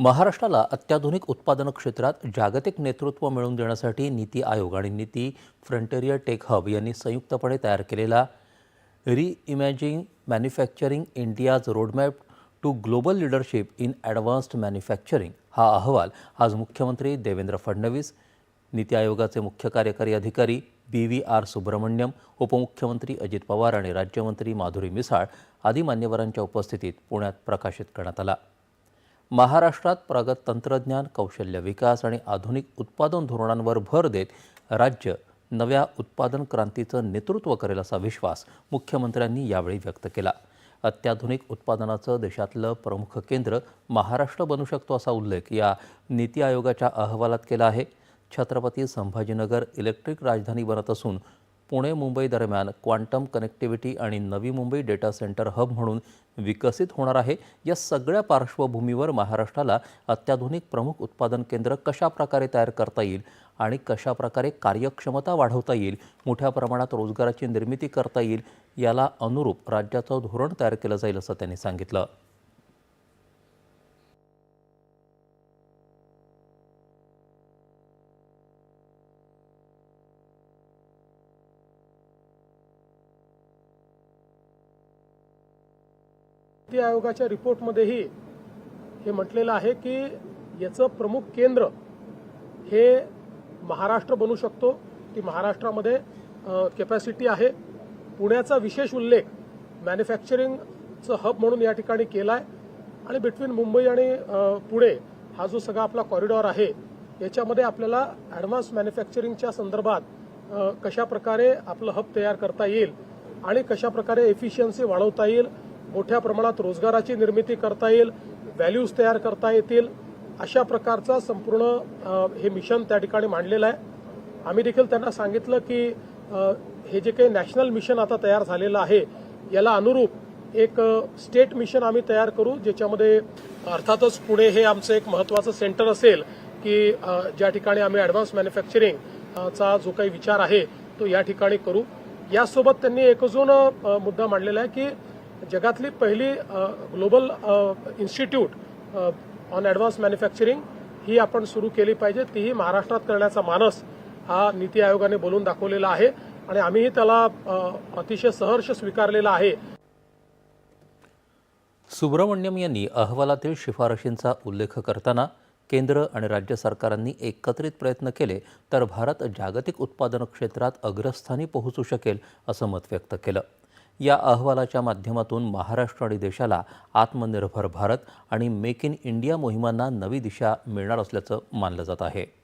महाराष्ट्राला अत्याधुनिक उत्पादन क्षेत्रात जागतिक नेतृत्व मिळवून देण्यासाठी नीती आयोग आणि नीती फ्रंटेरियर टेक हब यांनी संयुक्तपणे तयार केलेला re imagining manufacturing India's roadmap to global leadership in advanced manufacturing हा अहवाल आज मुख्यमंत्री देवेंद्र फडणवीस नीती आयोगाचे मुख्य कार्यकारी अधिकारी बी व्ही आर सुब्रमण्यम उपमुख्यमंत्री अजित पवार आणि राज्यमंत्री माधुरी मिसाळ आदी मान्यवरांच्या उपस्थितीत पुण्यात प्रकाशित करण्यात आला. महाराष्ट्रात प्रगत तंत्रज्ञान कौशल्य विकास आणि आधुनिक उत्पादन धोरणांवर भर देत राज्य नव्या उत्पादन क्रांतीचं नेतृत्व करेल असा विश्वास मुख्यमंत्र्यांनी यावेळी व्यक्त केला. अत्याधुनिक उत्पादनाचं देशातलं प्रमुख केंद्र महाराष्ट्र बनू शकतो असा उल्लेख या नीती आयोगाच्या अहवालात केला आहे. छत्रपती संभाजीनगर इलेक्ट्रिक राजधानी बनत असून पुणे मुंबई दरम्यान क्वांटम कनेक्टिव्हिटी आणि Navi Mumbai data centre hub म्हणून विकसित होणार आहे. या सगळ्या पार्श्वभूमीवर महाराष्ट्राला अत्याधुनिक प्रमुख उत्पादन केंद्र कशा प्रकारे तयार करता येईल आणि कशा प्रकारे कार्यक्षमता वाढवता येईल मोठ्या प्रमाणात रोजगाराची निर्मिती करता येईल याला अनुरूप राज्याचं धोरण तयार केलं जाईल असं त्यांनी सांगितलं. नीती आयोगाच्या रिपोर्टमध्येही हे म्हटलेलं आहे की याचं प्रमुख केंद्र हे महाराष्ट्र बनू शकतो. ती महाराष्ट्रामध्ये कॅपॅसिटी आहे. पुण्याचा विशेष उल्लेख मॅन्युफॅक्चरिंगचं हब म्हणून या ठिकाणी केला आहे आणि बिटवीन मुंबई आणि पुणे हा जो सगळा आपला कॉरिडॉर आहे याच्यामध्ये आपल्याला ॲडव्हान्स मॅन्युफॅक्चरिंगच्या संदर्भात कशा प्रकारे आपलं हब तयार करता येईल आणि कशा प्रकारे एफिशियन्सी वाढवता येईल मोठ्या प्रमाणात रोजगाराची निर्मिती करता येईल व्हॅल्यूज तयार करता येतील अशा प्रकारचा संपूर्ण हे मिशन त्या ठिकाणी मांडलेलं आहे. आम्ही देखील त्यांना सांगितलं की हे जे काही नॅशनल मिशन आता तयार झालेलं आहे याला अनुरूप एक स्टेट मिशन आम्ही तयार करू ज्याच्यामध्ये अर्थातच पुणे हे आमचं एक महत्वाचं सेंटर असेल की ज्या ठिकाणी आम्ही ॲडव्हान्स मॅन्युफॅक्चरिंग चा जो काही विचार आहे तो या ठिकाणी करू. यासोबत त्यांनी एक अजून मुद्दा मांडलेला आहे की जगातली पहिली global institute on advance manufacturing ही आपण सुरू केली पाहिजे. तीही महाराष्ट्रात करण्याचा मानस हा नीती आयोगाने बोलून दाखवलेला आहे आणि आम्हीही त्याला अतिशय सहर्ष स्वीकारलेला आहे. सुब्रमण्यम यांनी अहवालातील शिफारशींचा उल्लेख करताना केंद्र आणि राज्य सरकारांनी एकत्रित प्रयत्न केले तर भारत जागतिक उत्पादन क्षेत्रात अग्रस्थानी पोहोचू शकेल असं मत व्यक्त केलं. या अहवालाच्या माध्यमातून महाराष्ट्र आणि देशाला आत्मनिर्भर भारत आणि मेक इन इंडिया मोहिमांना नवी दिशा मिळणार असल्याचं मानलं जात आहे.